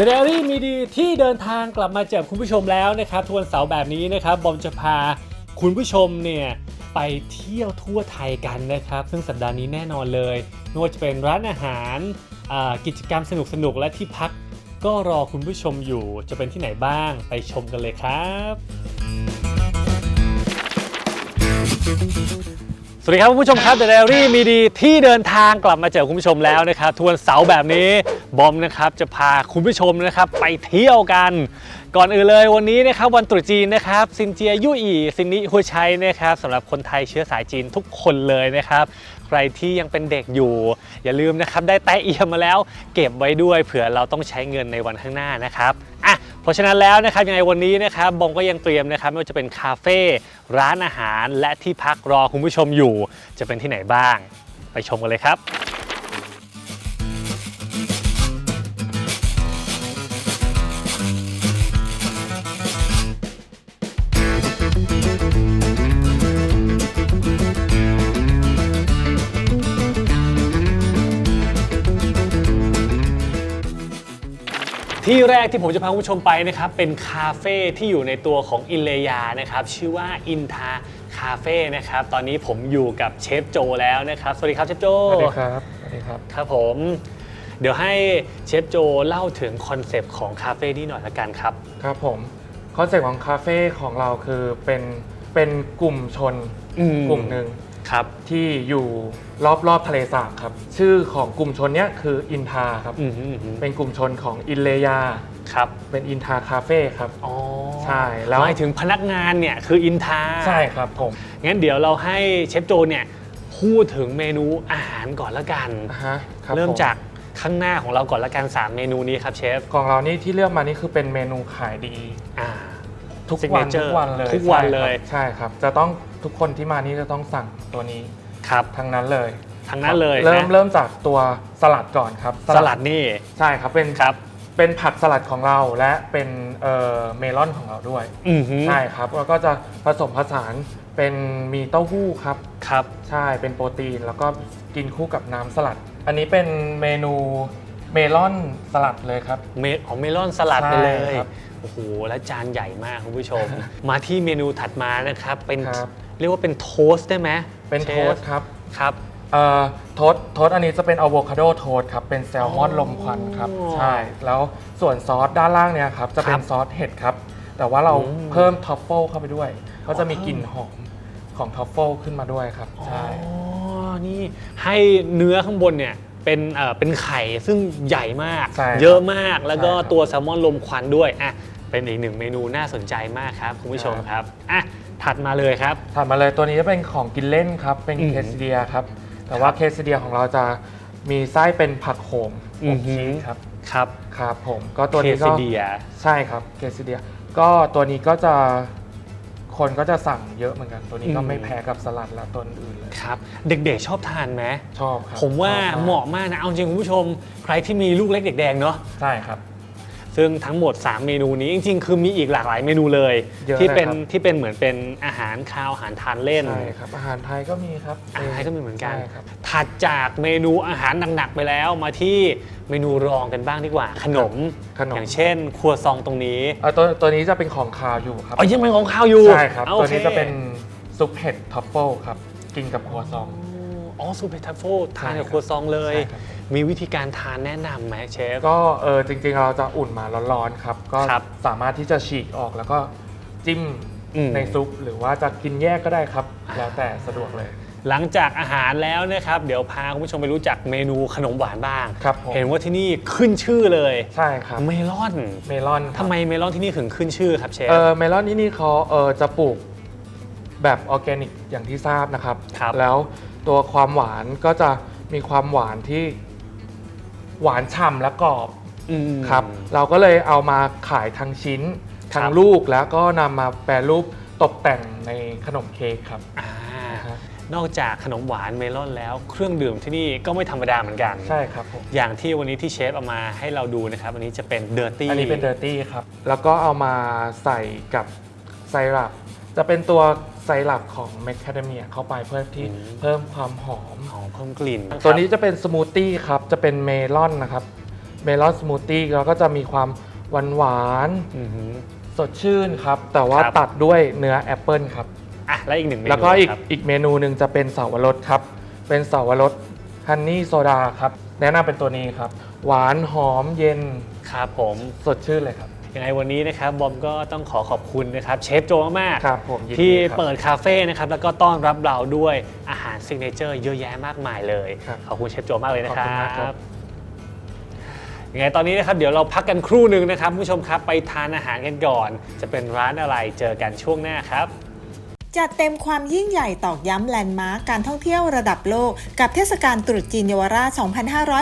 The Diary มีดีที่เดินทางกลับมาเจอคุณผู้ชมแล้วนะครับทุกวันเสาร์แบบนี้นะครับ บอมจะพาคุณผู้ชมเนี่ยไปเที่ยวทั่วไทยกันนะครับ ซึ่งสัปดาห์นี้แน่นอนเลยไม่ว่าจะเป็นร้านอาหารกิจกรรมสนุกๆและที่พัก ก็รอคุณผู้ชมอยู่จะเป็นที่ไหนบ้างไปชมกันเลยครับ สวัสดีครับคุณผู้ชมครับ The Diary มีดีที่เดินทางกลับมาเจอคุณผู้ชมแล้วนะครับทวนเสาร์แบบนี้บอมนะครับจะพาคุณผู้ชมนะครับไปเที่ยวกัน ก่อนอื่นเลยวันนี้นะครับวันตรุษจีนนะครับซินเจียยู่อี่ซินนิฮัวชัยนะครับสำหรับคนไทยเชื้อสายจีนทุกคนเลยนะครับ ใครที่ยังเป็นเด็กอยู่ อย่าลืมนะครับได้แต้เอียมมาแล้ว เก็บไว้ด้วยเผื่อเราต้องใช้เงินในวันข้างหน้านะครับอะ ราะฉะนั้นแล้วนะครับยังไงวันนี้นะครับบงก็ยังเตรียมนะครับไม่ว่าจะเป็นคาเฟ่ร้านอาหาร และที่พักรอคุณผู้ชมอยู่ จะเป็นที่ไหนบ้าง ไปชมกันเลยครับ ที่แรกที่ผมจะพาคุณผู้ชมไปนะครับเป็นคาเฟ่ที่อยู่ในตัวของอินเลยานะครับชื่อว่าอินทาคาเฟ่นะครับตอนนี้ผมอยู่กับเชฟโจแล้วนะครับ สวัสดีครับเชฟโจสวัสดีครับสวัสดีครับครับผม เดี๋ยวให้เชฟโจเล่าถึงคอนเซปต์ของคาเฟ่นี้หน่อยละกันครับครับผมคอนเซ็ปต์ของคาเฟ่ของเราคือเป็นเป็นกลุ่มชนอืมกลุ่มหนึ่ง ครับที่อยู่รอบรอบทะเลสาบครับ ชื่อของกลุ่มชนเนี้ยคืออินทาครับ อืมอืมอืมเป็นกลุ่มชนของอินเลยา ครับเป็นอินทาคาเฟ่ครับ อ๋อใช่แล้ว หมายถึงพนักงานเนี่ยคืออินทาใช่ครับผมงั้นเดี๋ยวเราให้เชฟโจเนี่ยพูดถึงเมนูอาหารก่อนละกัน อ่าฮะคบเริ่มผ จากข้างหน้าของเราก่อนละกัน 3 เมนูนี้ครับเชฟ ของเรานี่ที่เลือกมานี่คือเป็นเมนูขายดีอ่า ทุกวัน Signature ทุกวันเลยทุกวันใช่ครับเลยใช่ครับ จะต้องทุกคนที่มานี่จะต้องสั่งตัวนี้ครับทั้งนั้นเลยทางนั้นเลยเริ่มนะเริ่มจากตัวสลัดก่อนครับสลัดนี่ใช่ครับเป็นครับเป็นผักสลัดของเราและเป็นเอ่อเมลอนของเราด้วย อือหือใช่ครับแล้วก็จะผสมผสานเป็นมีเต้าหู้ครับ ครับ ใช่เป็นโปรตีน แล้วก็กินคู่กับน้ำสลัด อันนี้เป็นเมนูเมลอนสลัดเลยครับเมของเมลอนสลัดไปเลยใช่ครับ โอ้โหและจานใหญ่มากคุณผู้ชม มาที่เมนูถัดมานะครับ เป็นครับ เรียกว่าเป็นโทสต์ได้ไหมเป็นชฟโทสต์ครับครับ เอ่อโทสต์โทสต์อันนี้จะเป็นอะโวคาโดโทสต์ครับ เป็นแซลมอนอ๋อลมควันครับ ใช่ แล้วส่วนซอสด้านล่างเนี่ยครับ จะเป็ครันบซอสเห็ดครับ แต่ว่าเราอืม เพิ่มท็อฟเฟิลเข้าไปด้วย ก็จะมีอ๋อกลิ่นหอมของท็อฟเฟิลขึ้นมาด้วยครับ ใช่ อ๋อ นี่ให้เนื้อข้างบนเนี่ย เป็นเอ่อเป็นไข่ซึ่งใหญ่มาก ใช่ครับเยอะมากแล้วก็ใช่ครับตัวแซลมอนลมควันด้วยอะเป็นอีกหนึ่งเมนูน่าสนใจมากครับคุณผู้ชมครับอะถัดมาเลยครับ ถัดมาเลยตัวนี้จะเป็นของกินเล่นครับ เป็นอืมเคสเดียครับ แต่ว่าเคสเดียของเราจะมีไส้เป็นผักโขมอือมมชีสครับ ครับครับผม ก็ตัวเคนี้ซิก็เดีย ใช่ครับเคสเดียก็ตัวนี้ก็จะ คนก็จะสั่งเยอะเหมือนกัน ตัวนี้ก็อืมไม่แพ้กับสลัดและตัวอื่นเลย ครับ เด็กๆชอบทานไหมชอบครับผมว่าชอบกเหมาะมากนะ เอาจริงคุณผู้ชม ใครที่มีลูกเล็กเด็กแดงเนาะ ใช่ครับ ซึ่งทั้งหมด 3 เมนูนี้จริง ๆ คือมีอีกหลากหลายเมนูเลย เยอะที่เป็นเลยครับ ที่เป็นเหมือนเป็นอาหารคาวอาหารทานเล่น ใช่ครับ อาหารไทยก็มีครับอาหารไทยก็มีเหมือนกัน ใช่ครับ ถัดจากเมนูอาหารหนักๆไปแล้วมาที่เมนูรองกันบ้างดีกว่า ขนม ขนม อย่างเช่น ครัวซองตรงนี้เอ่อตัวตัวนี้จะเป็นของคาวอยู่ครับอ๋อยังเป็นของข้าวอยู่ใช่ครับอะตัวโอคนี้จะเป็นซุปเห็ดทัฟเฟิลครับ กินกับครัวซอง อ๋ อซูเปอร์ทัฟโฟทานใช่กับครับครัวซองเลยใช่ครับมีวิธีการทานแนะนำไหมเชฟ ก็เออจริงๆเราจะอุ่นมาร้อนๆครับ ก็ครับสามารถที่จะฉีกออกแล้วก็จิ้มอืม ในซุป หรือว่าจะกินแยกก็ได้ครับอ่าแล้วแต่สะดวกเลย หลังจากอาหารแล้วนะครับ เดี๋ยวพาคุณผู้ชมไปรู้จักเมนูขนมหวานบ้าง ครับผม เห็นว่าที่นี่ขึ้นชื่อเลยใช่ครับ เมลอนเมลอนครับ ทำไมเมลอนที่นี่ถึงขึ้นชื่อครับเชฟ เออเมลอนที่นี่เขาเออจะปลูกแบบออร์แกนิกอย่างที่ทราบนะครับ ครับแล้ว ตัวความหวานก็จะมีความหวานที่หวานฉ่ำและกรอบอืม ครับ เราก็เลยเอามาขายทั้งชิ้นทั้คงรับ ลูกแล้วก็นำมาแปรรูปตกแต่งในขนมเค้กครับ อ่านะฮะนอกจากขนมหวานเมลอนแล้วเครื่องดื่มที่นี่ก็ไม่ธรรมดาเหมือนกัน ใช่ครับผมอย่างที่วันนี้ที่เชฟเอามาให้เราดูนะครับอันนี้จะเป็นเดอร์ตี้อันนี้เป็นเดอร์ตี้ครับ แล้วก็เอามาใส่กับไซรัปจะเป็นตัว ไซรัปของแมคคาเดเมียเข้าไปเพื่อที่เพิ่มความหอม หอมเพิ่มกลิ่นตัวนี้จะเป็นสมูทตี้ครับจะเป็นเมลอนนะครับเมลอนสมูทตี้แล้วก็จะมีความหวานหวานๆอือหือ สดชื่นครับ แต่ว่าครับ ตัดด้วยเนื้อแอปเปิลครับ อะและอีกหนึ่งเมนูแล้วก็อีกครับอีกเมนูหนึ่งจะเป็นเสาวรสครับ เป็นเสาวรสฮันนี่โซดาครับ แนะนำเป็นตัวนี้ครับ หวานหอมเย็นครับผม สดชื่นเลยครับ ยังไงวันนี้นะครับบอมก็ต้องขอขอบคุณนะครับเชฟโจมากๆครับผมยินดีที่ครับเปิดคาเฟ่นะครับแล้วก็ต้อนรับเราด้วยอาหารซิกเนเจอร์เยอะแยะมากมายเลย ครับขอบคุณเชฟโจมากเลยนะคขอบรัคุณมากครับ บยังไงตอนนี้นะครับเดี๋ยวเราพักกันครู่หนึ่งนะครับคุณผู้ชมครับไปทานอาหารกันก่อน จะเป็นร้านอะไรเจอกันช่วงหน้าครับ จัดเต็มความยิ่งใหญ่ตอกย้ำแลนด์มาร์กการท่องเที่ยวระดับโลก กับเทศกาลตรุษจีนเยาวราช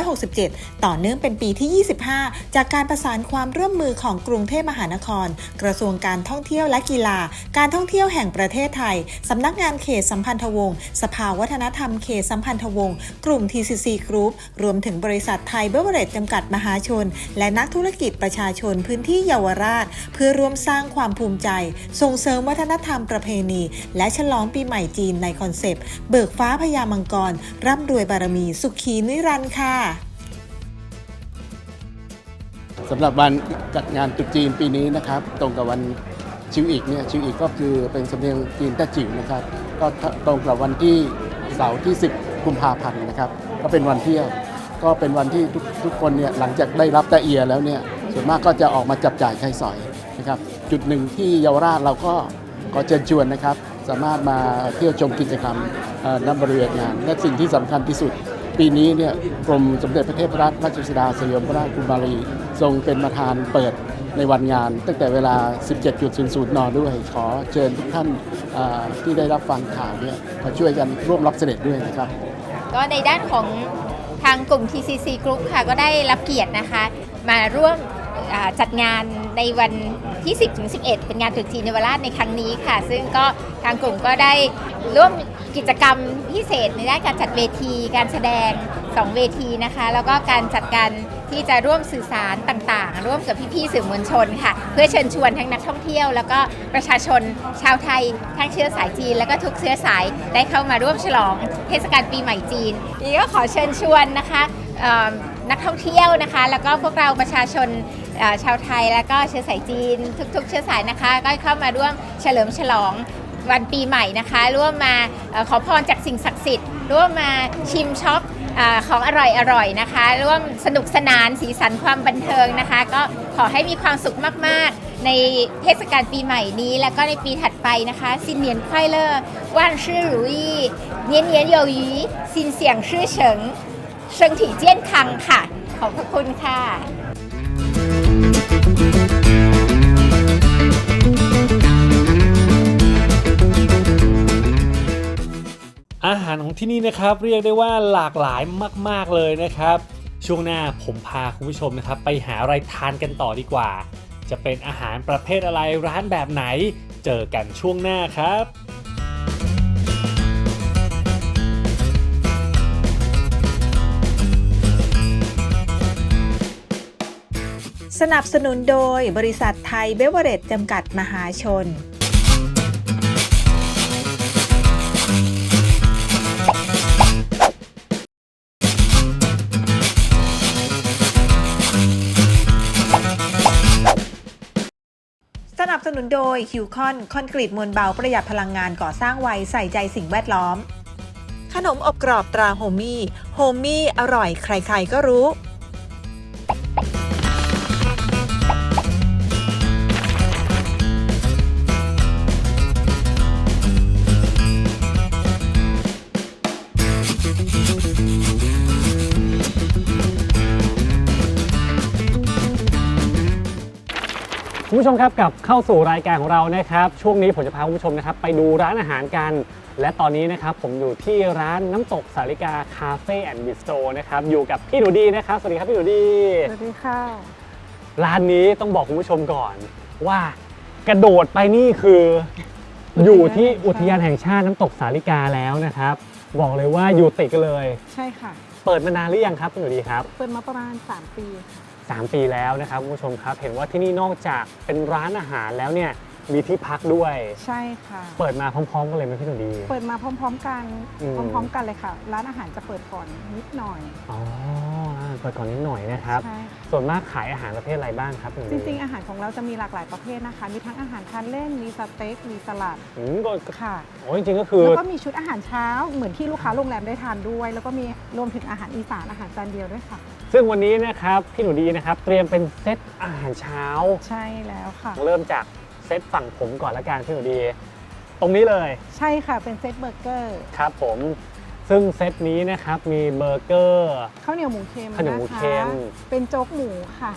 2567 ต่อเนื่องเป็นปีที่ 25 จากการประสานความร่วมมือของกรุงเทพมหานคร กระทรวงการท่องเที่ยวและกีฬา การท่องเที่ยวแห่งประเทศไทย สำนักงานเขตสัมพันธวงศ์สภาวัฒนธรรมเขตสัมพันธวงศ์กลุ่ม TCC Group รวมถึงบริษัทไทยเบเวอร์เรจจำกัดมหาชน และนักธุรกิจประชาชนพื้นที่เยาวราช เพื่อร่วมสร้างความภูมิใจ ส่งเสริมวัฒนธรรมประเพณีและฉลองปีใหม่จีนในคอนเซปต์ เบิกฟ้าพญามังกร ร่ำรวยบารมีสุขีนิรันดร์ค่ะสำหรับวันจัดงานตรุษจีนปีนี้นะครับ ตรงกับวันชิวอีกเนี่ยชิวอีกก็คือเป็นสำเนียงจีนแต้จิ๋วนะครับ ก็ตรงกับวันที่เสาร์ที่ 10 กุมภาพันธ์นะครับ ก็เป็นวันเที่ยว ก็เป็นวันที่ทุกทุกคนเนี่ยหลังจากได้รับตะเอียแล้วเนี่ยส่วนมากก็จะออกมาจับจ่ายใช้สอยนะครับ จุดหนึ่งที่เยาวราชเราก็ อเชิญชวนนะครับ สามารถมาเที่ยวชมกิจกรรมเอ่อณบริเวณงาน และสิ่งที่สำคัญที่สุด ปีนี้เนี่ยกรมสมเด็จพระเทพรัตนราชสุดาสยามราชกุมารีทรงเป็นประธานเปิดในวันงาน ตั้งแต่เวลา 17.00 น ด้วย ขอเชิญทุกท่านที่ได้รับฟังข่าวเนี่ยมาช่วยกันร่วมรับเสด็จด้วยนะครับ ก็ในด้านของทางกลุ่ม TCC Group ค่ะก็ได้รับเกียรตินะคะ มาร่วมจัดงานในวัน ที่ 10ถึง11 เป็นงานตรุษจีนเยาวราชในครั้งนี้ค่ะ ซึ่งก็ทางกลุ่มก็ได้ร่วมกิจกรรมพิเศษในด้านการจัดเวทีการแสดง 2 เวทีนะคะ แล้วก็การจัดการที่จะร่วมสื่อสารต่างๆ ร่วมกับพี่ๆสื่อมวลชนค่ะ เพื่อเชิญชวนทั้งนักท่องเที่ยว แล้วก็ประชาชนชาวไทยทั้งเชื้อสายจีน แล้วก็ทุกเชื้อสายได้เข้ามาร่วมฉลองเทศกาลปีใหม่จีนอีกก็ขอเชิญชวนนะคะนักท่องเที่ยวนะคะ แล้วก็พวกเราประชาชน เอ่อชาวไทยแล้วก็เชื้อสายจีน ทุกๆ เชื้อสายนะคะ ก็เข้ามาร่วมเฉลิมฉลองวันปีใหม่นะคะ ร่วมมาเอ่อขอพรจากสิ่งศักดิ์สิทธิ์ ร่วมมาชิมช็อปอของอร่อยๆนะคะ ร่วมสนุกสนานสีสันความบันเทิงนะคะ ก็ขอให้มีความสุขมากๆ ในเทศกาลปีใหม่นี้ แล้วก็ในปีถัดไปนะคะซินเนียนควายเลอร์ว่านชื่อหรูอี้เนียนเนียนโยยีซินเสียงชื่อเฉิง เชิงถี่เจี้ยนคังค่ะ ขอบพระคุณค่ะ อาหารของที่นี่นะครับเรียกได้ว่าหลากหลายมาก ๆ เลยนะครับ ช่วงหน้าผมพาคุณผู้ชมนะครับ ไปหาอะไรทานกันต่อดีกว่า จะเป็นอาหารประเภทอะไรร้านแบบไหน เจอกันช่วงหน้าครับ สนับสนุนโดยบริษัทไทยเบเวอร์เรจจำกัดมหาชน สนับสนุนโดยคิวคอนคอนกรีตมวลเบาประหยัดพลังงานก่อสร้างไวใส่ใจสิ่งแวดล้อม ขนมอบกรอบตราโฮมี่โฮมี่อร่อยใครๆก็รู้ คุณผู้ชมครับกลับเข้าสู่รายการของเรานะครับช่วงนี้ผมจะพาคุณผู้ชมนะครับไปดูร้านอาหารกัน และตอนนี้นะครับผมอยู่ที่ร้านน้ำตกสาริกาคาเฟ่แอนด์บิสโตนะครับอยู่กับพี่หนูดีนะครับสวัสดีครับพี่หนูดี สวัสดีค่ะ ร้านนี้ต้องบอกคุณผู้ชมก่อน ว่ากระโดดไปนี่คือ อยู่ที่อุทยานแห่งชาติน้ำตกสาริกาแล้วนะครับ บอกเลยว่าอยู่ติดกันเลย ใช่ค่ะ เปิดมานานหรือยังครับพี่หนูดีครับ เปิดมาประมาณ 3 ปีค่ะ 3 ปีแล้วนะครับคุณผู้ชมครับ เห็นว่าที่นี่นอกจากเป็นร้านอาหารแล้วเนี่ย มีที่พักด้วย ใช่ค่ะ เปิดมาพร้อมๆกันเลยไหมพี่หนูดี เปิดมาพร้อม ๆ กันอืม พร้อมๆกันเลยค่ะ ร้านอาหารจะเปิดก่อนนิดหน่อยอ๋อเปิดก่อนนิดหน่อยนะครับ ใช่ส่วนมากขายอาหารประเภทอะไรบ้างครับพี่หนูจดีริงๆ อาหารของเราจะมีหลากหลายประเภทนะคะ มีทั้งอาหารทานเล่นมีสเต็กมีสลัดอืมก็ค่ะ โอ้จริงๆก็คือ แล้วก็มีชุดอาหารเช้าเหมือนที่ลูกค้าโรงแรมได้ทานด้วย แล้วก็มีรวมถึงอาหารอีสานอาหารจานเดียวด้วยค่ะ ซึ่งวันนี้นะครับพี่หนูดีนะครับ เตรียมเป็นเซตอาหารเช้า ใช่แล้วค่ะ เริ่มจาก เซตฝั่งผมก่อนละกันพี่หนูดี ตรงนี้เลยใช่ค่ะเป็นเซตเบอร์เกอร์ครับผมซึ่งเซตนี้นะครับมีเบอร์เกอร์ ข้าวเหนียวหมูเค็มข้าวเหนียวหมูนะคะเค็มเป็นโจ๊กหมูค่ะ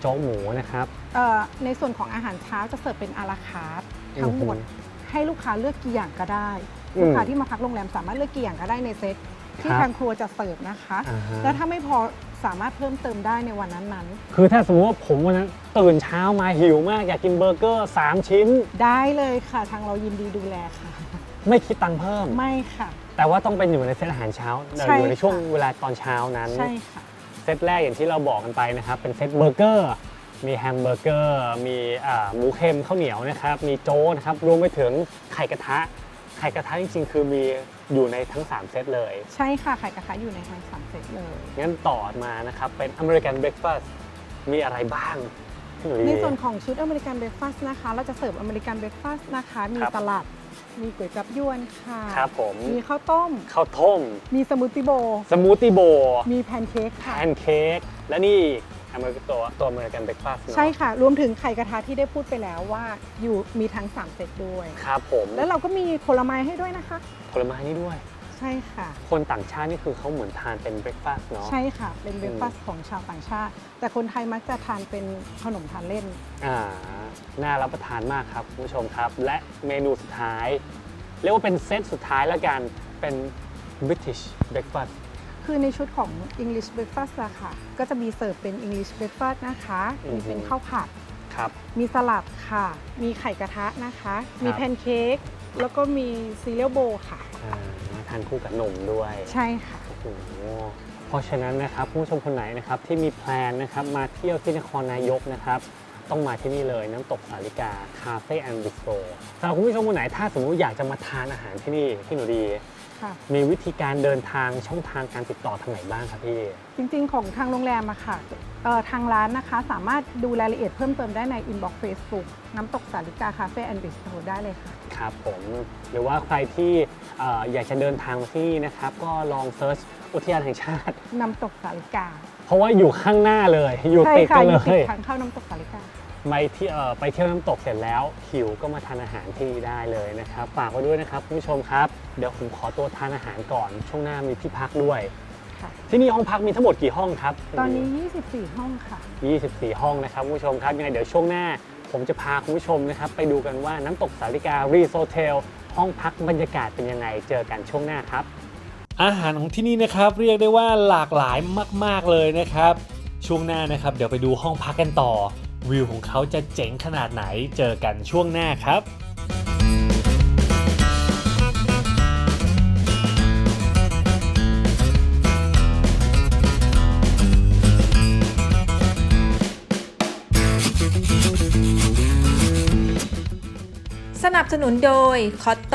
โจ๊กหมูนะครับ เอ่อในส่วนของอาหารเช้าจะเสิร์ฟเป็นอาราคาร์ททั้งหมดอือหืให้ลูกค้าเลือกกี่อย่างก็ได้ อืม ลูกค้าที่มาพักโรงแรมสามารถเลือกกี่อย่างก็ได้ในเซต ที่ครับทางครัวจะเสิร์ฟนะคะ อ่าฮะ แล้วถ้าไม่พอสามารถเพิ่มเติมได้ในวันนั้นคือถ้าสมมติว่าผมวันนั้นตื่นเช้ามาหิวมากอยากกินเบอร์เกอร์ 3 ชิ้น ๆได้เลยค่ะ ทางเรายินดีดูแลค่ะ ไม่คิดตังค์เพิ่ม ไม่ค่ะ แต่ว่าต้องเป็นอยู่ในเซตอาหารเช้าใช่อยู่ในช่วงค่ะเวลาตอนเช้านั้น ใช่ค่ะ เซตแรกอย่างที่เราบอกกันไปนะครับ เป็นเซตเบอร์เกอร์ มีแฮมเบอร์เกอร์ มีอ่าหมูเค็มข้าวเหนียวนะครับ มีโจ๊กนะครับ รวมไปถึงไข่กระทะ ไข่กระทะจริงๆ คือมีอยู่ในทั้ง 3 เซตเลย ใช่ค่ะไข่กระทะอยู่ในทั้งสามเซตเลย งั้นต่อมานะครับเป็นอเมริกันเบร a ฟาสต์มีอะไรบ้างพี่หลุย ในส่วนของชุดอเมริกันเบรคฟาสต์นะคะ เราจะเสิร์ฟอเมริกันเบรคฟาสต์นะคะ มีครับ สลัด มีก๋วยจับยวนค่ะ ครับผมมีข้าวต้ม ข้าวต้ม มีสมูทตี้โบว์สมูทตี้โบมีแพนเค้กแพค่ะ นเค้กและนี่ อเมริกันตัวตัวอเมริกันเบร a ฟาสต์ใช่ค่ะ รวมถึงไข่กระทะที่ได้พูดไปแล้วว่าอยู่มีทั้ง3เซตด้วย ครับผม แล้วเราก็มีผลไม้ให้ด้วยนะคะ ผลไม้นี่ด้วย ใช่ค่ะ คนต่างชาตินี่คือเขาเหมือนทานเป็นเบร a ฟาสต์เนาะใช่ค่ะ เป็นเบรคฟาสต์ของชาวต่างชาติ แต่คนไทยมักจะทานเป็นขนมทานเล่นอ่าน่ารับประทานมากครับคุณผู้ชมครับ และเมนูสุดท้าย เรียกว่าเป็นเซตสุดท้ายแล้วกันเป็น British breakfast คือในชุดของ English breakfast อะค่ะ ก็จะมีเสิร์ฟเป็น English breakfast นะคะอือฮึมีเป็นข้าวผัด ครับมีมีสลัดค่ะ มีไข่กระทะนะคะ มีครับแพนเค้ก แล้วก็มีซีเรียลโบค่ะอ่ามาทานคู่กับนมด้วย ใช่ค่ะ โอ้โหเพราะฉะนั้นนะครับคุณผู้ชมคนไหนนะครับที่มีแพลนนะครับมาเที่ยวที่นครนายกนะครับ ต้องมาที่นี่เลยน้ำตกสาลิกาคาเฟ่แอนด์บิสโตสำหรับคุณผู้ชมคนไหนถ้าสมมติอยากจะมาทานอาหารที่นี่พี่หนูดี ค่ะ มีวิธีการเดินทางช่องทางการติดต่อทางไหนบ้างครับพี่ จริงๆ ของทางโรงแรมอะค่ะเอ่อทางร้านนะคะสามารถดูรายละเอียดเพิ่มเติมได้ในอินบ็อกซ์เฟซบุ๊กน้ำตกสาลิกาคาเฟ่แอนด์บิสโตได้เลยค่ะ ครับผมหรือว่าใครที่เอ่ออยากจะเดินทางมาที่นี่นะครับ ก็ลองเซิร์ชอุทยานแห่งชาติ น้ำตกสาลิกาเพราะว่าอยู่ข้างหน้าเลย อยู่ใช่ติดค่ะกันอเลยู่ติดยทางเข้าน้ำตกสาลิกา ไปที่เอ่อไปเที่ยวน้ำตกเสร็จแล้วหิวก็มาทานอาหารที่นี่ได้เลยนะครับฝากไว้ด้วยนะครับคุณผู้ชมครับเดี๋ยวผมขอตัวทานอาหารก่อน ช่วงหน้ามีที่พักด้วย ค่ะ ที่นี่ห้องพักมีทั้งหมดกี่ห้องครับ ตอนนี้ 24 ห้องค่ะ 24 ห้องนะครับคุณผู้ชมครับยังไงเดี๋ยวช่วงหน้า ผมจะพาคุณผู้ชมนะครับไปดูกันว่าน้ำตกสาลิการีโซเทลห้องพักบรรยากาศเป็นยังไงเจอกันช่วงหน้าครับ อาหารของที่นี่นะครับเรียกได้ว่าหลากหลายมาก ๆเลยนะครับ ช่วงหน้านะครับ เดี๋ยวไปดูห้องพักกันต่อ วิวของเขาจะเจ๋งขนาดไหนเจอกันช่วงหน้าครับสนับสนุนโดยคอตโต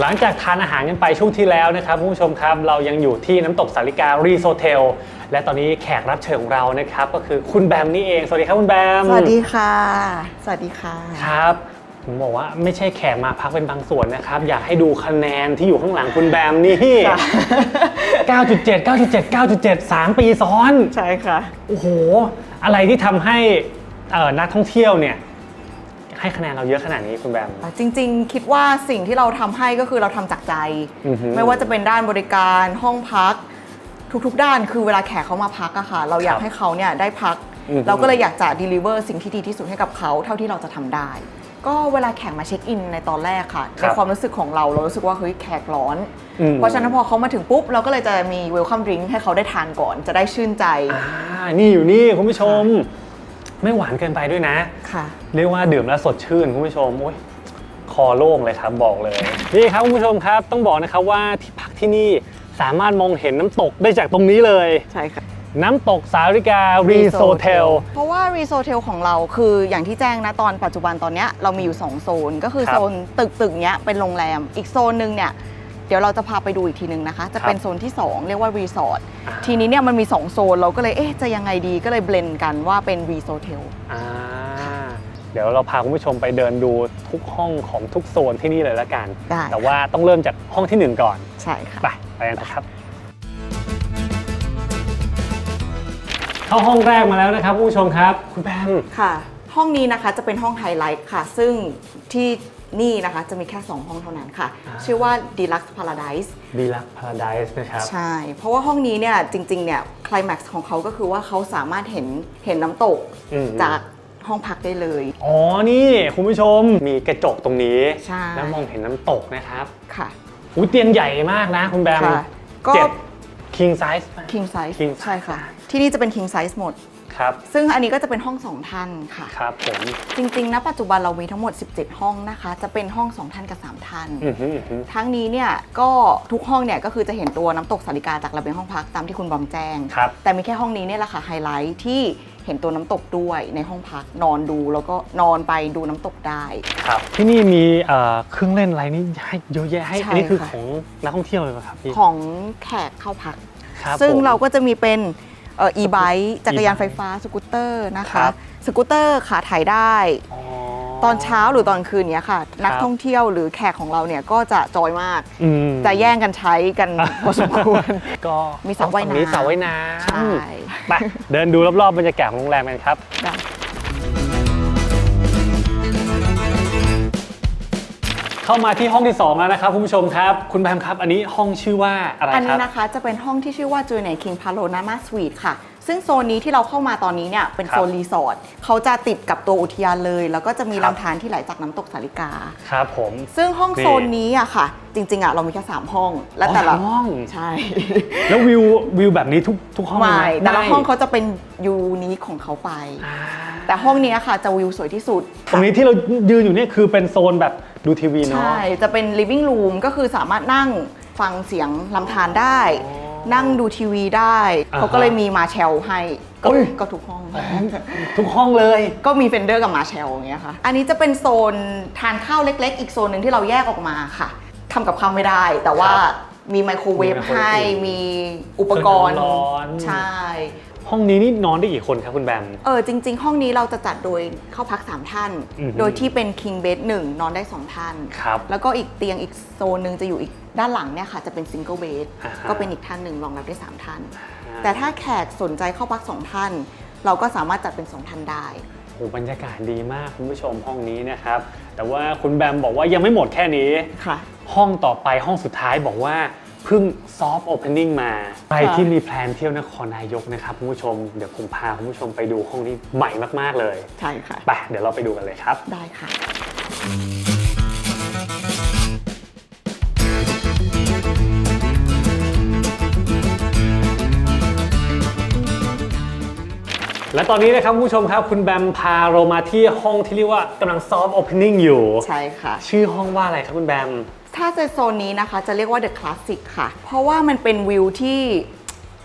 หลังจากทานอาหารกันไปช่วงที่แล้วนะครับคุณผู้ชมครับเรายังอยู่ที่น้ำตกสาริการีโซเทลและตอนนี้แขกรับเชิญของเรานะครับก็คือคุณแบมนี่เองสวัสดีครับคุณแบม สวัสดีค่ะ สวัสดีค่ะครับผมบอกว่าไม่ใช่แขกมาพักเป็นบางส่วนนะครับ อยากให้ดูคะแนนที่อยู่ข้างหลังคุณแบมนี่ค่ะ9.7 9.7 9.7 3 ปีซ้อน ใช่ค่ะ โอ้โห อะไรที่ทำให้เอ่อนักท่องเที่ยวเนี่ย ให้คะแนนเราเยอะขนาดนี้คุณแบม จริง ๆ คิดว่าสิ่งที่เราทำให้ก็คือเราทำจากใจ อือฮึไม่ว่าจะเป็นด้านบริการห้องพัก ทุกๆ ด้านคือเวลาแขกเขามาพักอะค่ะ เราอยากครับให้เขาเนี่ยได้พัก อือฮึ เราก็เลยอยากจะ deliver สิ่งที่ดีที่สุดให้กับเขาเท่าที่เราจะทำได้ ก็เวลาแขกมาเช็คอินในตอนแรกค่ะในความรู้สึกของเราเรารู้สึกว่าเฮ้ยแขกร้อน อืมเพราะฉะนั้นพอเขามาถึงปุ๊บ เราก็เลยจะมี welcome drink ให้เขาได้ทานก่อนจะได้ชื่นใจ อ่านี่อยู่นี่คุณผู้ชม ไม่หวานเกินไปด้วยนะ ค่ะ เรียกว่าดื่มแล้วสดชื่นคุณผู้ชมโอ้ยคอโล่งเลยครับบอกเลย นี่ครับคุณผู้ชมครับต้องบอกนะครับว่าที่พักที่นี่สามารถมองเห็นน้ำตกได้จากตรงนี้เลย ใช่ค่ะ น้ำตกสาริการีโซเทล เพราะว่ารีโซเทลของเราคืออย่างที่แจ้งนะตอนปัจจุบันตอนเนี้ยเรามีอยู่ 2 โซน ก็คือครับ โซนตึกตึกๆเนี้ยเป็นโรงแรม อีกโซนหนึ่งเนี่ย เดี๋ยวเราจะพาไปดูอีกทีนึงนะคะ จะเป็นโซนที่ 2 เรียกว่ารีสอร์ทอ่าทีนี้เนี่ยมันมี 2 โซนเราก็เลยเอ๊ะจะยังไงดีก็เลยเบลนกันว่าเป็นรีโซเทลอ่าเดี๋ยวเราพาคุณผู้ชมไปเดินดูทุกห้องของทุกโซนที่นี่เลยละกันได้แต่ว่าต้องเริ่มจากห้องที่หนึ่งก่อน ใช่ค่ะ ไปไปกันนะครับ เข้าห้องแรกมาแล้วนะครับคุณผู้ชมครับ คุณแบมค่ะห้องนี้นะคะจะเป็นห้องไฮไลท์ค่ะ ซึ่งที่ นี่นะคะจะมีแค่ 2 ห้องเท่านั้นค่ะอ่าชื่อว่า Deluxe Paradise ดีลักพาราไดส์นะครับ ใช่ เพราะว่าห้องนี้เนี่ยจริงๆเนี่ยคล i แม็กซ์ของเขาก็คือว่าเขาสามารถเห็นเห็นน้ำตกอืม จากห้องพักได้เลย อ๋อ นี่คุณผู้ชมมีกระจกตรงนี้ ใช่ แล้วมองเห็นน้ำตกนะครับค่ะอุ้ยเตียงใหญ่มากนะคุณแบมค่ะก็ เจ็ด king size ไหม king size king ใช่ค่ะ ที่นี่จะเป็น king size หมด ครับ ซึ่งอันนี้ก็จะเป็นห้อง2ท่านค่ะ ครับผมจริงๆ ณ ปัจจุบันเรามีทั้งหมด 17 ห้องนะคะ จะเป็นห้อง2ท่านกับ3ท่าน อือหืออื้อหือ ทั้งนี้เนี่ยก็ทุกห้องเนี่ยก็คือจะเห็นตัวน้ำตกสาริกาจากระเบียงห้องพักตามที่คุณบอมแจ้ง ครับ แต่มีแค่ห้องนี้เนี่ยแหละค่ะไฮไลท์ที่เห็นตัวน้ำตกด้วยในห้องพักนอนดูแล้วก็นอนไปดูน้ำตกได้ ครับ ที่นี่มีเอ่อเครื่องเล่นอะไรนี่ให้เยอะแยะให้ ใช่อันนี้คือค่ะ ของนักท่องเที่ยวเลยไหมครับพี่ของแขกเข้าพัก ครับซึ่งผม เราก็จะมีเป็นเอ่อีไบค์จักรยาน e-bike ไฟฟ้าสกูตเตอร์นะครัคะ บ สกูตเตอร์ขาถ่ายได้อ๋อตอนเช้าหรือตอนคืนเนี้ยค่ะ นักท่องเที่ยวหรือแขกของเราเนี่ยก็จะจอยมาก อืมจะแย่งกันใช้กันพอสมควร ก็มีสระว่ายน้ำ มีสระว่ายน้ใช่ำไปเดินดูรอบๆบรรยากาศของโรงแรมกันครับ ได้ เข้ามาที่ห้องที่2แล้วนะครับคุณผู้ชมครับ คุณแบมครับ อันนี้ห้องชื่อว่าอะไรอันคนี้รับนะคะจะเป็นห้องที่ชื่อว่า j u n i King Panorama Suite ค่ะ ซึ่งโซนนี้ที่เราเข้ามาตอนนี้เนี่ยเป็นครับโซนรีสอร์ทเขาจะติดกับตัวอุทยานเลย แล้วก็จะมีครับลำธารที่ไหลจากน้ำตกสาริกา ครับผม ซึ่งห้องนี่โซนนี้อะค่ะ จริง ๆอะเรามีแค่3ห้อง และแต่ละอ๋อสามห้องใช่ แล้ววิววิวแบบนี้ทุกทุกห้องไม่เลยไหมแต่ละไม่ห้องเขาจะเป็นยูนิคของเขาไปอ่าแต่ห้องเนี้ยค่ะจะวิวสวยที่สุด ตรงนี้ที่เรายืนอยู่เนี่ยคือเป็นโซนแบบ ดูทีวีเนาะ ใช่ จะเป็น living room ก็คือสามารถนั่งฟังเสียงลำธารได้อ๋อนั่งดูทีวีได้ อ่าฮะเขาก็เลยมีมาแชลให้ก็โอ้ย ก็ทุกห้องทุกห้องเลย ก็มีเฟนเดอร์กับมาแชลอย่างเงี้ยค่ะ อันนี้จะเป็นโซนทานข้าวเล็ก ๆ อีกโซนหนึ่งที่เราแยกออกมาค่ะทำกับข้าวไม่ได้ แต่ว่าครับมีไมโครเวฟมีไมโครเวฟให้ มีอุปกรณ์ เครื่องร้อน ใช่ ห้องนี้นี่นอนได้กี่คนครับคุณแบม เออจริง ๆ ห้องนี้เราจะจัดโดยเข้าพัก 3 ท่าน อือฮึโดยที่เป็น king bed 1 นอนได้ 2 ท่าน ครับแล้วก็อีกเตียงอีกโซนหนึ่งจะอยู่อีกด้านหลังเนี่ยค่ะ จะเป็น single bed อ่าฮะ ก็เป็นอีกท่านหนึ่งรองรับได้ 3 ท่าน แต่ถ้าแขกสนใจเข้าพัก 2 ท่าน เราก็สามารถจัดเป็น 2 ท่านได้ โอ้บรรยากาศดีมากคุณผู้ชมห้องนี้นะครับ แต่ว่าคุณแบมบอกว่ายังไม่หมดแค่นี้ ค่ะ ห้องต่อไปห้องสุดท้ายบอกว่า เพิ่งซอฟต์โอเพนนิ่งมาไปที่มีแพลนเที่ยวนครนายกนะครับคุณผู้ชม เดี๋ยวผมพาคุณผู้ชมไปดูห้องนี้ใหม่มาก ๆ เลย ใช่ค่ะ ไปเดี๋ยวเราไปดูกันเลยครับ ได้ค่ะ และตอนนี้นะครับคุณผู้ชมครับ คุณแบมพาเรามาที่ห้องที่เรียกว่ากำลังซอฟต์โอเพนนิ่งอยู่ ใช่ค่ะ ชื่อห้องว่าอะไรครับคุณแบม ถ้าในโซนนี้นะคะจะเรียกว่า The Classic ค่ะ เพราะว่ามันเป็นวิวที่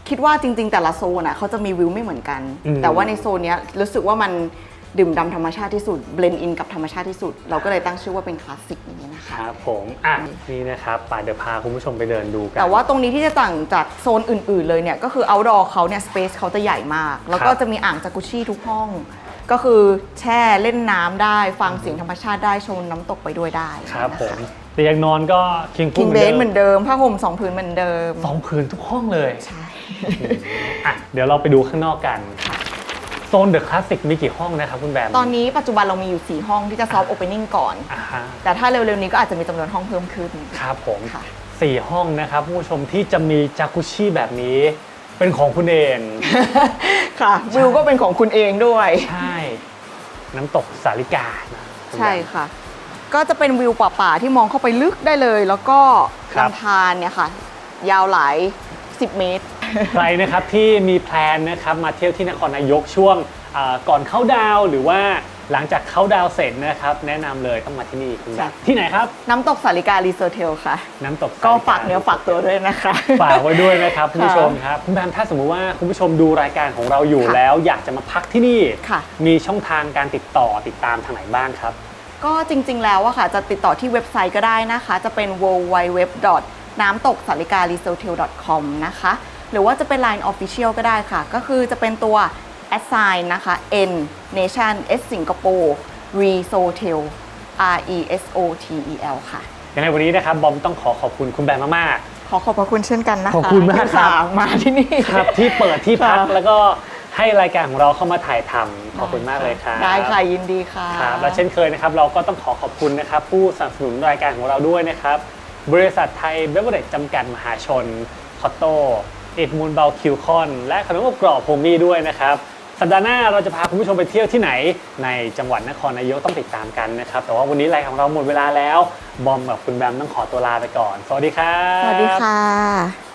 คิดว่าจริง ๆ แต่ละโซนอะเขาจะมีวิวไม่เหมือนกัน อืม แต่ว่าในโซนเนี้ยรู้สึกว่ามันดื่มดำธรรมชาติที่สุดเบลนด์อินกับธรรมชาติที่สุด เราก็เลยตั้งชื่อว่าเป็นคลาสสิกอย่างนี้ยนะคะ ครับผมอะนี่นะครับป่าเดี๋ยวพาคุณผู้ชมไปเดินดูกัน แต่ว่าตรงนี้ที่จะต่างจากโซนอื่น ๆ เลยเนี่ย ก็คือ outdoor เขาเนี่ย space เขาจะใหญ่มาก แล้วก็จะมีอ่างจากุชี่ทุกห้อง ก็คือแช่เล่นน้ำได้ ฟังเสียงธรรมชาติได้ชมน้ำตกไปด้วยได้ครับผมนะคะเตียงนอนก็คิงกินเบสเหมือนเดิมผ้าห่มสองผืนเหมือนเดิมสองผืนทุกห้องเลยใช่อะเดี๋ยวเราไปดูข้างนอกกันโซนเดอะคลาสสิกมีกี่ห้องนะครับคุณแบมตอนนี้ปัจจุบันเรามีอยู่ 4 ห้องที่จะ soft opening ก่อนอ่าฮะแต่ถ้าเร็วๆนี้ก็อาจจะมีจำนวนห้องเพิ่มขึ้น ครับผมค่ะสี่ห้องนะครับคุณผู้ชมที่จะมีจากุชิแบบนี้ เป็นของคุณเอง ค่ะวิวก็เป็นของคุณเองด้วย ใช่ น้ำตกสาลิกานะคุณแบมใช่ค่ะ ก็จะเป็นวิวป่าๆที่มองเข้าไปลึกได้เลย แล้วก็ครับ ลำธารเนี่ยค่ะ ยาวหลาย 10 เมตร ใครนะครับที่มีแพลนนะครับมาเที่ยวที่นครนายกช่วงอ่าก่อนเข้าดาวน์หรือว่าหลังจากเข้าดาวน์เสร็จนะครับ แนะนำเลยต้องมาที่นี่คุณแบใช่มที่ไหนครับ น้ำตกสาลิการีเซอร์เทลค่ะ น้ำตกก็สลิฝากเนื้อฝากตัวด้วยนะคะ ฝากไว้ด้วยนะครับคุณผู้ชมค่ะครับคุณแบมถ้าสมมุติว่าคุณผู้ชมดูรายการของเราอยู่ค่ะแล้ว อยากจะมาพักที่นี่ ค่ะ มีช่องทางการติดต่อติดตามทางไหนบ้างครับ ก็จริงๆ แล้วอะค่ะ จะติดต่อที่เว็บไซต์ก็ได้นะคะ จะเป็น w w w น้ำตกสาลิการีเซลเทล com นะคะ หรือว่าจะเป็น Line Official ก็ได้ค่ะ ก็คือจะเป็นตัว assign นะคะ n nation s Singapore re sotel r e s o t e l ค่ะ ยังไงวันนี้นะครับ บอมต้องขอขอบคุณคุณแบมมากขอขอบพระคุณเช่นกันนะคะขอบคุณมากครับ ที่อุตส่ห์มาที่นี่ๆครับที่เปิดที่พักค่ะแล้วก็ ให้รายการของเราเข้ามาถ่ายทำขอบคุณมากเลยครับได้ค่ะยินดีค่ะครับและเช่นเคยนะครับ เราก็ต้องขอขอบคุณนะครับ ผู้สนับสนุนรายการของเราด้วยนะครับ บริษัทไทยเบเวอร์เรจจำกัดมหาชนคอตโต้เอ็ดมูลเบลคิวคอนและขนมอบกรอบโฮมี่ด้วยนะครับสัปดาห์หน้าเราจะพาคุณผู้ชมไปเที่ยวที่ไหนในจังหวัดนครนายกต้องติดตามกันนะครับ แต่ว่าวันนี้รายการของเราหมดเวลาแล้ว บอมกับคุณแบมต้องขอตัวลาไปก่อน สวัสดีครับ สวัสดีค่ะ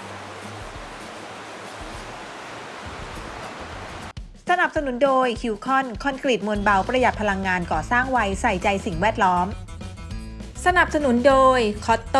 สนับสนุนโดยคิวคอนคอนกรีตมวลเบาประหยัดพลังงานก่อสร้างไวใส่ใจสิ่งแวดล้อม สนับสนุนโดยคอตโต